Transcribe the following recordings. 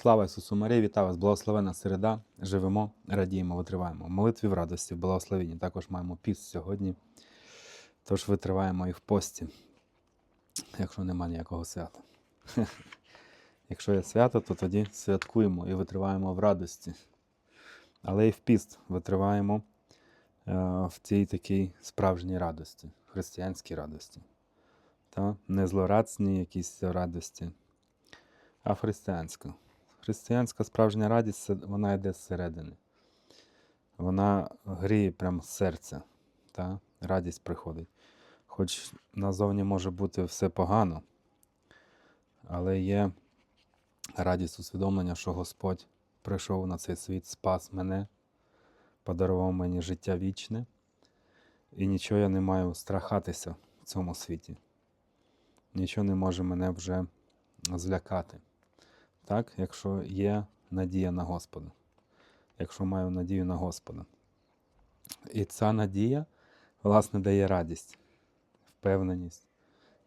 Слава Ісусу Марії, вітаю вас, благословена середа. Живемо, радіємо, витриваємо. Молитві в радості, в благословенні. Також маємо піст сьогодні. Тож витриваємо і в пості, якщо нема ніякого свята. Якщо є свято, то тоді святкуємо і витриваємо в радості. Але і в піст витриваємо е, в цій такій справжній радості, християнській радості. Та? Не злорадсній якійсь радості, а християнська. Християнська справжня радість вона йде зсередини. Вона гріє прямо з серця. Та? Радість приходить. Хоч назовні може бути все погано, але є радість усвідомлення, що Господь прийшов на цей світ, спас мене, подарував мені життя вічне, і нічого я не маю страхатися в цьому світі. Нічого не може мене вже злякати. Так, якщо є надія на Господа, якщо маю надію на Господа. І ця надія, власне, дає радість, впевненість.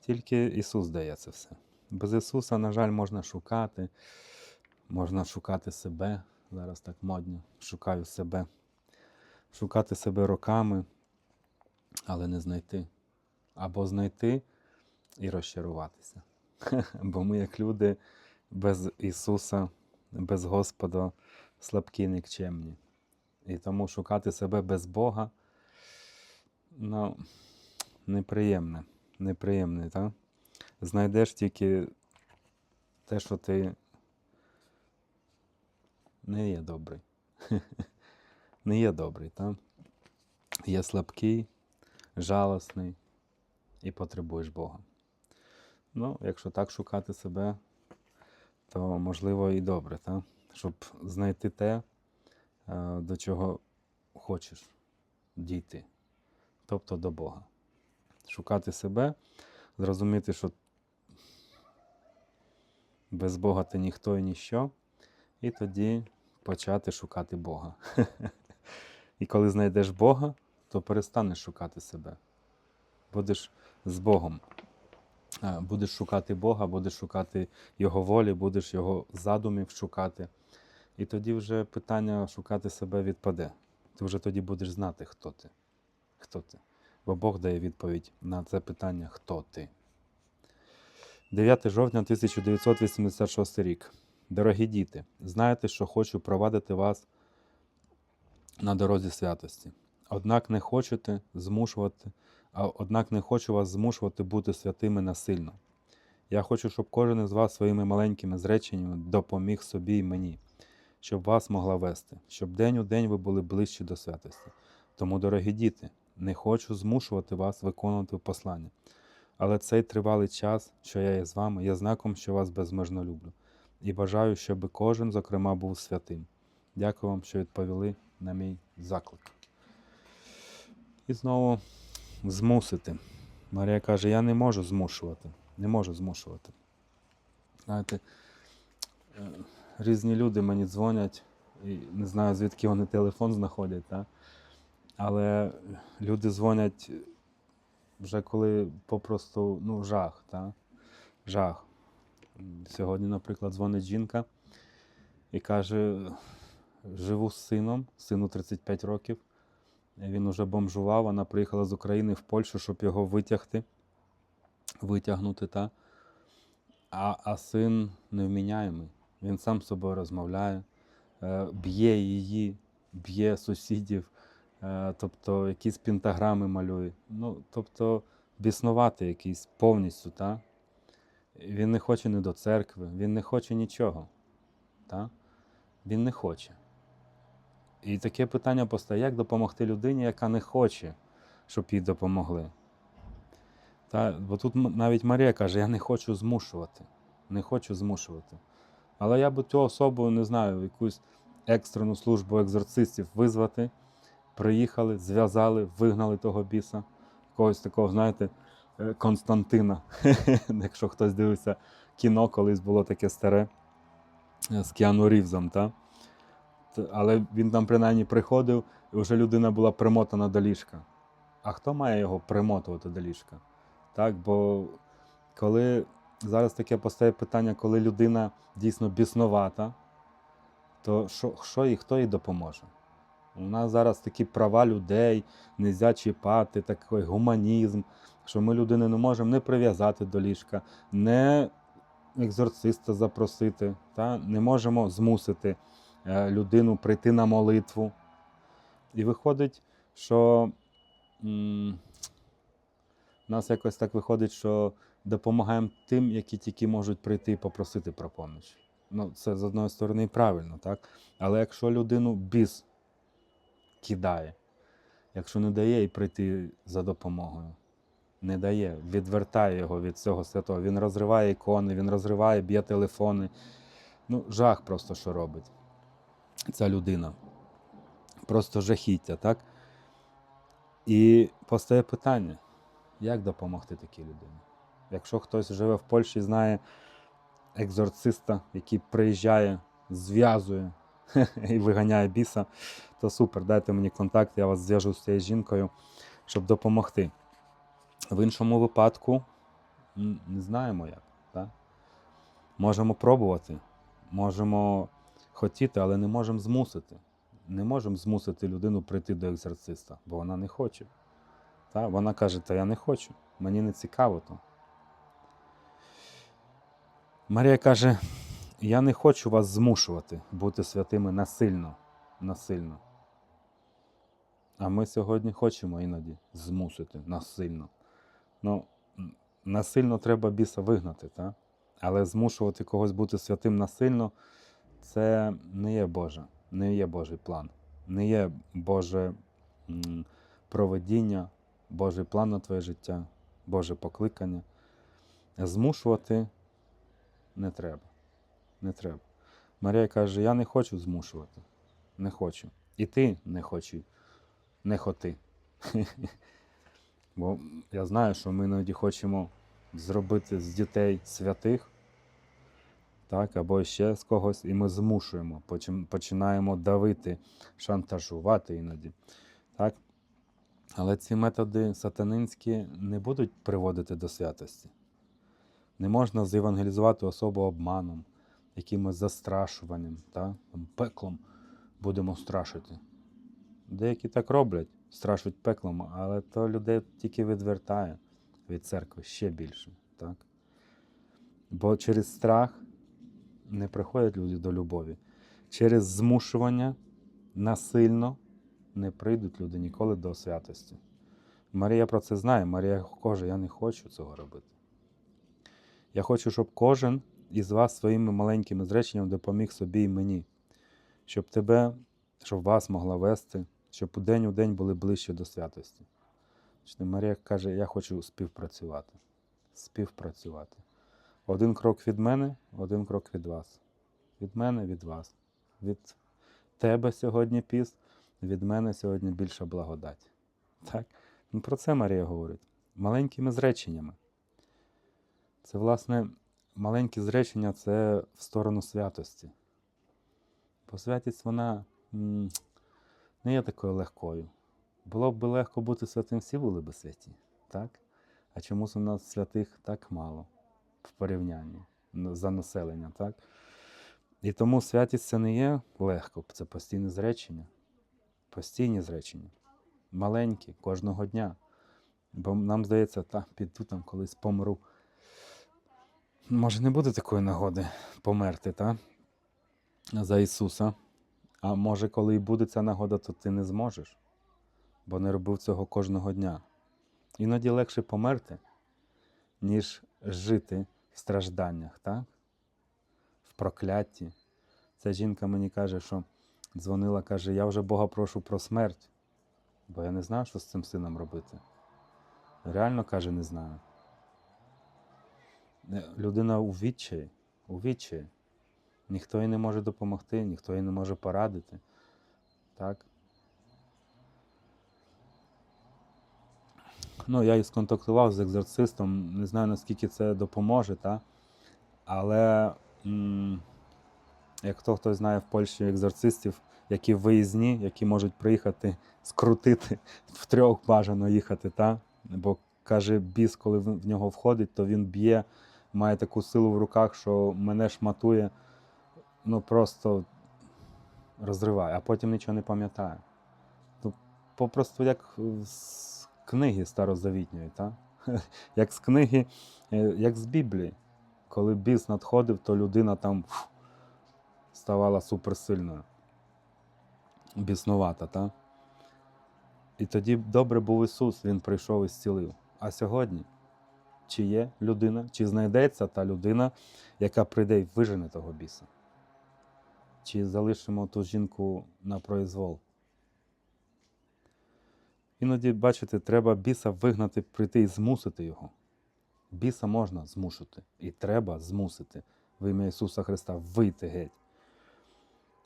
Тільки Ісус дає це все. Без Ісуса, на жаль, можна шукати, можна шукати себе. Зараз так модно. Шукаю себе. Шукати себе роками, але не знайти. Або знайти і розчаруватися. Бо ми, як люди, без Ісуса, без Господа, слабкі, нікчемні. І тому шукати себе без Бога, ну, неприємне. Неприємне, так? Знайдеш тільки те, що ти не є добрий. не є добрий, так? Є слабкий, жалосний і потребуєш Бога. Ну, якщо так шукати себе, то можливо і добре, так? щоб знайти те, е, до чого хочеш дійти, тобто до Бога. Шукати себе, зрозуміти, що без Бога ти ніхто і ніщо, і тоді почати шукати Бога. І коли знайдеш Бога, то перестанеш шукати себе. Будеш з Богом. Е, Будеш шукати Бога, будеш шукати Його волі, будеш Його задумів шукати. І тоді вже питання шукати себе відпаде. Ти вже тоді будеш знати, хто ти. Хто ти. Бо Бог дає відповідь на це питання, хто ти. 9 жовтня 1986 рік. Дорогі діти, знаєте, що хочу провадити вас на дорозі святості. Однак не хочете змушувати, однак не хочу вас змушувати бути святими насильно. Я хочу, щоб кожен із вас своїми маленькими зреченнями допоміг собі і мені, щоб вас могла вести, щоб день у день ви були ближче до святості. Тому, дорогі діти, не хочу змушувати вас виконувати послання. Але цей тривалий час, що я є з вами, є знаком, що вас безмежно люблю. І бажаю, щоб кожен, зокрема, був святим. Дякую вам, що відповіли на мій заклик. І знову змусити. Марія каже: я не можу змушувати. Не можу змушувати. Знаєте, е, різні люди мені дзвонять, і не знаю, звідки вони телефон знаходять, та? але люди дзвонять вже коли попросту ну, жах. Та? Жах. Сьогодні, наприклад, дзвонить жінка і каже: живу з сином, сину 35 років. Він уже бомжував, вона приїхала з України в Польщу, щоб його витягти, витягнути. Та? А, а син невміняємий. Він сам з собою розмовляє, е, б'є її, б'є сусідів, е, тобто якісь пентаграми малює. Ну, тобто біснувати якийсь повністю. Та? Він не хоче ні до церкви, він не хоче нічого. Та? Він не хоче. І таке питання постає, як допомогти людині, яка не хоче, щоб їй допомогли. Та, бо тут навіть Марія каже, я не хочу змушувати. Не хочу змушувати. Але я би цю особу, не знаю, якусь екстрену службу екзорцистів визвати, приїхали, зв'язали, вигнали того біса, якогось такого, знаєте, е, Константина. Якщо хтось дивився кіно, колись було таке старе е, з Кіану Рівзом. Та? Але він там принаймні приходив, і вже людина була примотана до ліжка. А хто має його примотувати до ліжка? Так, бо коли зараз таке постає питання, коли людина дійсно бісновата, то що, що і хто їй допоможе? У нас зараз такі права людей, нельзя чіпати, такий гуманізм, що ми людини не можемо не прив'язати до ліжка, не екзорциста запросити, та? не можемо змусити людину прийти на молитву. І виходить, що у нас якось так виходить, що допомагаємо тим, які тільки можуть прийти і попросити про поміч. Ну, це з одної сторони правильно, так? Але якщо людину біс кидає, якщо не дає і прийти за допомогою, не дає, відвертає його від цього святого. Він розриває ікони, він розриває, б'є телефони. Ну, жах просто що робить ця людина. Просто жахіття, так? І постає питання, як допомогти такій людині? Якщо хтось живе в Польщі, знає екзорциста, який приїжджає, зв'язує і виганяє біса, то супер, дайте мені контакт, я вас зв'яжу з цією жінкою, щоб допомогти. В іншому випадку не знаємо як. Так? Можемо пробувати, можемо хотіти, але не можемо змусити. Не можемо змусити людину прийти до екзорциста, бо вона не хоче. Так? Вона каже, та я не хочу, мені не цікаво то. Марія каже: Я не хочу вас змушувати бути святими насильно. насильно. А ми сьогодні хочемо іноді змусити насильно. Ну, насильно треба біса вигнати, так? але змушувати когось бути святим насильно це не є Боже, не є Божий план, не є Боже проведіння, Божий план на твоє життя, Боже покликання. Змушувати не треба. Не треба. Марія каже: Я не хочу змушувати. Не хочу. І ти не хочу. Не хоти. Бо я знаю, що ми іноді хочемо зробити з дітей святих, так, або ще з когось, і ми змушуємо, починаємо давити, шантажувати іноді. Так? Але ці методи сатанинські не будуть приводити до святості. Не можна зевангелізувати особу обманом, якимось застрашуванням, та? пеклом будемо страшити. Деякі так роблять, страшать пеклом, але то людей тільки відвертає від церкви ще більше. Так? Бо через страх не приходять люди до любові. Через змушування насильно не прийдуть люди ніколи до святості. Марія про це знає. Марія каже, я не хочу цього робити. Я хочу, щоб кожен із вас своїми маленькими зреченнями допоміг собі і мені, щоб тебе, щоб вас могла вести, щоб у день у день були ближче до святості. Марія каже, я хочу співпрацювати. Співпрацювати. Один крок від мене, один крок від вас. Від мене, від вас. Від тебе сьогодні піст, від мене сьогодні більша благодать. Так? Ну, про це Марія говорить. Маленькими зреченнями. Це, власне, маленькі зречення це в сторону святості. Бо святість вона не є такою легкою. Було б легко бути святим, всі були б святі, так? А чомусь у нас святих так мало в порівнянні за населення, так? І тому святість це не є легко, це постійне зречення. Постійні зречення. Маленькі, кожного дня. Бо нам здається, та, піду там колись помру. Може, не буде такої нагоди померти, та? За Ісуса. А може, коли і буде ця нагода, то ти не зможеш, бо не робив цього кожного дня. Іноді легше померти, ніж жити в стражданнях, так? в прокляття. Ця жінка мені каже, що дзвонила, каже, я вже Бога прошу про смерть, бо я не знаю, що з цим сином робити. Реально каже, не знаю. Е, Людина у відчаї, у відчаї. Ніхто їй не може допомогти, ніхто їй не може порадити. Так? Ну, я і сконтактував з екзорцистом, не знаю наскільки це допоможе, та? але м, як хто хтось знає в Польщі екзорцистів, які виїзні, які можуть приїхати, скрутити, в трьох бажано їхати, та? бо каже, біс, коли в нього входить, то він б'є, має таку силу в руках, що мене шматує. Ну просто розриває, а потім нічого не пам'ятає. Ну, попросту як книги старозавітньої, та? як з книги, е, як з Біблії. Коли біс надходив, то людина там фу, ставала суперсильною, біснувата. Та? І тоді добре був Ісус, Він прийшов і зцілив. А сьогодні, чи є людина, чи знайдеться та людина, яка прийде і вижене того біса? Чи залишимо ту жінку на произвол? Іноді, бачите, треба біса вигнати, прийти і змусити його. Біса можна змусити, і треба змусити в ім'я Ісуса Христа вийти геть.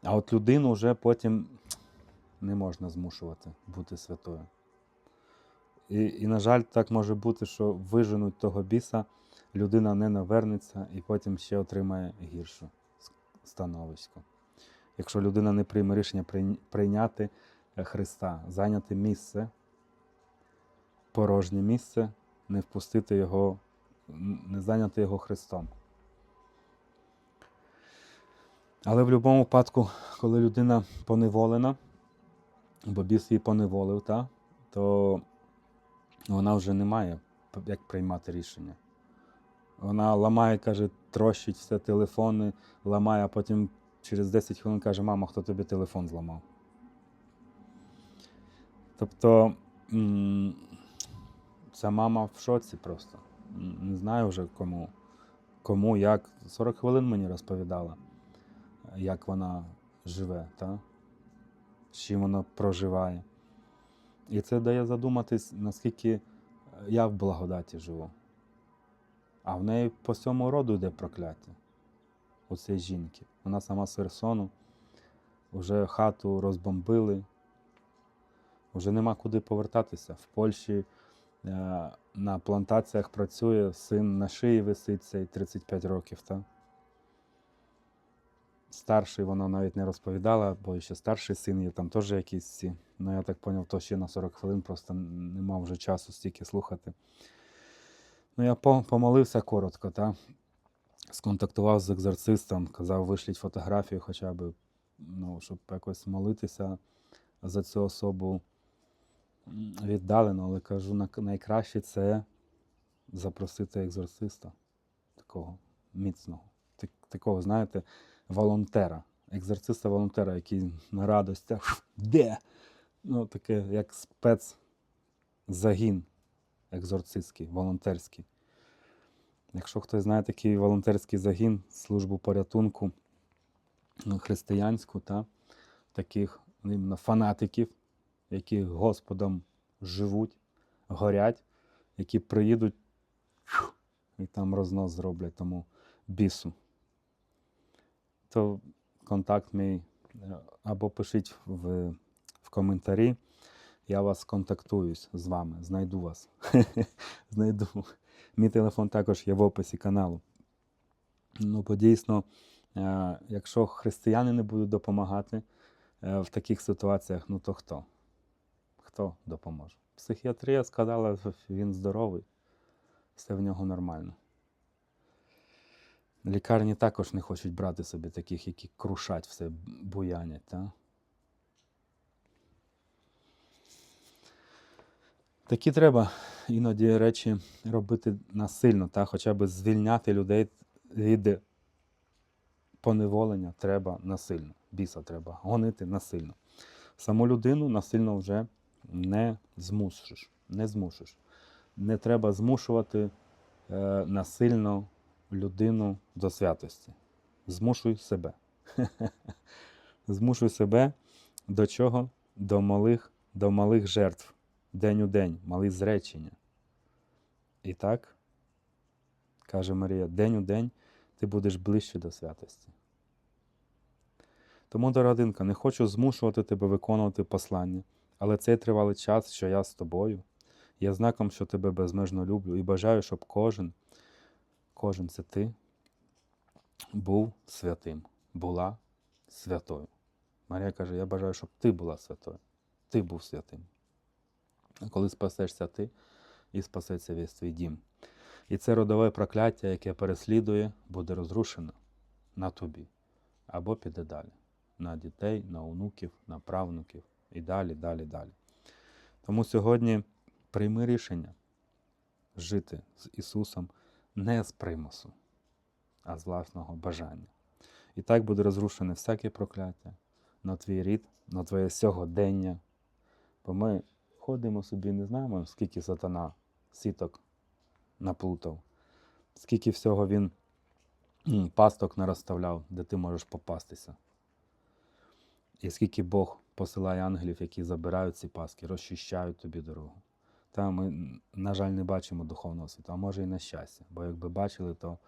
А от людину вже потім не можна змушувати бути святою. І, і, на жаль, так може бути, що виженуть того біса, людина не навернеться і потім ще отримає гірше становисько. Якщо людина не прийме рішення прийняти е, Христа, зайняти місце, порожнє місце, не впустити його, не зайняти його Христом. Але в будь-якому випадку, коли людина поневолена, бо біс її поневолив, та, то вона вже не має як приймати рішення. Вона ламає, каже, трощить все телефони, ламає, а потім через 10 хвилин каже, мама, хто тобі телефон зламав. Тобто ця мама в шоці просто. Не знаю вже кому, кому, як. 40 хвилин мені розповідала, як вона живе, та? з чим вона проживає. І це дає задуматись, наскільки е, я в благодаті живу. А в неї по всьому роду йде прокляття у цієї жінки. Вона сама з Херсону, вже хату розбомбили, вже нема куди повертатися. В Польщі на плантаціях працює, син на шиї висить цей 35 років. Та? Старший вона навіть не розповідала, бо ще старший син є, там теж якісь ці. Ну я так зрозумів, то ще на 40 хвилин просто не мав вже часу стільки слухати. Ну, я помолився коротко, та? сконтактував з екзорцистом, казав, вишліть фотографію хоча б, ну, щоб якось молитися за цю особу віддалено, але кажу, найкраще це запросити екзорциста, такого міцного, такого, знаєте, волонтера, екзорциста-волонтера, який на радостях, де? Ну, таке, як спецзагін екзорцистський, волонтерський. Якщо хтось знає такий волонтерський загін, службу порятунку ну, християнську, та, таких фанатиків, які Господом живуть, горять, які приїдуть і там рознос зроблять тому бісу, то контакт мій е, або пишіть в, в коментарі. Я вас контактуюсь з вами, знайду вас. знайду. Мій телефон також є в описі каналу. Ну, бо дійсно, е, якщо християни не будуть допомагати е, в таких ситуаціях, ну то хто? Хто допоможе? Психіатрія сказала, що він здоровий, все в нього нормально. Лікарні також не хочуть брати собі таких, які крушать все, буянять. Та? Такі треба іноді речі робити насильно, та? хоча б звільняти людей від поневолення треба насильно. Біса треба гонити насильно. Саму людину насильно вже не змусиш. Не змусиш. Не треба змушувати е, насильно людину до святості. Змушуй себе. Змушуй себе до чого? До малих, до малих жертв. День у день, мали зречення. І так, каже Марія, день у день ти будеш ближче до святості. Тому, дорогинка, не хочу змушувати тебе виконувати послання, але цей тривалий час, що я з тобою, є знаком, що тебе безмежно люблю і бажаю, щоб кожен, кожен це ти, був святим, була святою. Марія каже: Я бажаю, щоб ти була святою, ти був святим. А коли спасешся ти, і спасеться весь твій дім. І це родове прокляття, яке переслідує, буде розрушено на тобі або піде далі. на дітей, на онуків, на правнуків і далі, далі, далі. Тому сьогодні прийми рішення жити з Ісусом не з примусу, а з власного бажання. І так буде розрушене всяке прокляття на твій рід, на твоє сьогодення. Бо ми ходимо собі, не знаємо, скільки сатана сіток наплутав, скільки всього він пасток нарозставляв, де ти можеш попастися. І скільки Бог посилає ангелів, які забирають ці паски, розчищають тобі дорогу. Та ми, на жаль, не бачимо духовного світу, а може і на щастя. Бо якби бачили, то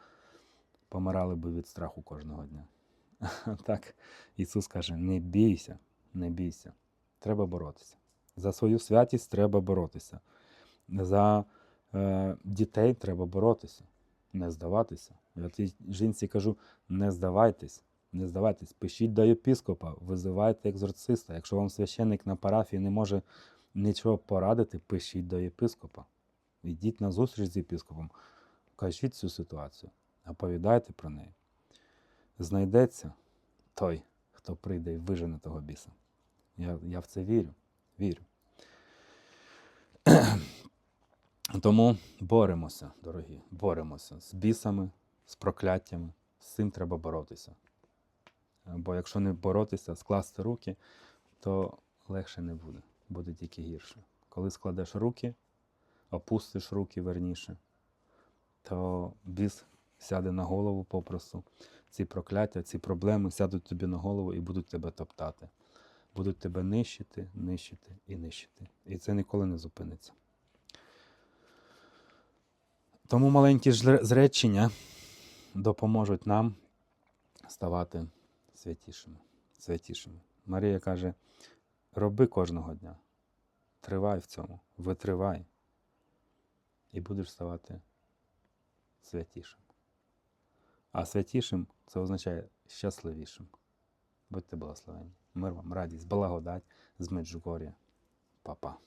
помирали би від страху кожного дня. Так, Ісус каже: не бійся, не бійся. Треба боротися. За свою святість треба боротися. За е, дітей треба боротися, не здаватися. Я тій жінці кажу: не здавайтесь, не здавайтесь, пишіть до єпіскопа, визивайте екзорциста. Якщо вам священник на парафії не може нічого порадити, пишіть до єпископа. Йдіть на зустріч з єпископом, кажіть цю ситуацію, оповідайте про неї. Знайдеться той, хто прийде і вижене того біса. Я, я в це вірю. Вірю. Тому боремося, дорогі, боремося з бісами, з прокляттями. З цим треба боротися. Бо якщо не боротися, скласти руки, то легше не буде, буде тільки гірше. Коли складеш руки, опустиш руки верніше, то біс сяде на голову попросту. Ці прокляття, ці проблеми сядуть тобі на голову і будуть тебе топтати. Будуть тебе нищити, нищити і нищити. І це ніколи не зупиниться. Тому маленькі зречення допоможуть нам ставати святішими. святішими. Марія каже: роби кожного дня. Тривай в цьому, витривай. І будеш ставати святішим. А святішим це означає щасливішим. Будьте благословені. Мир вам, радість, благодать з Меджугор'я. Па-па.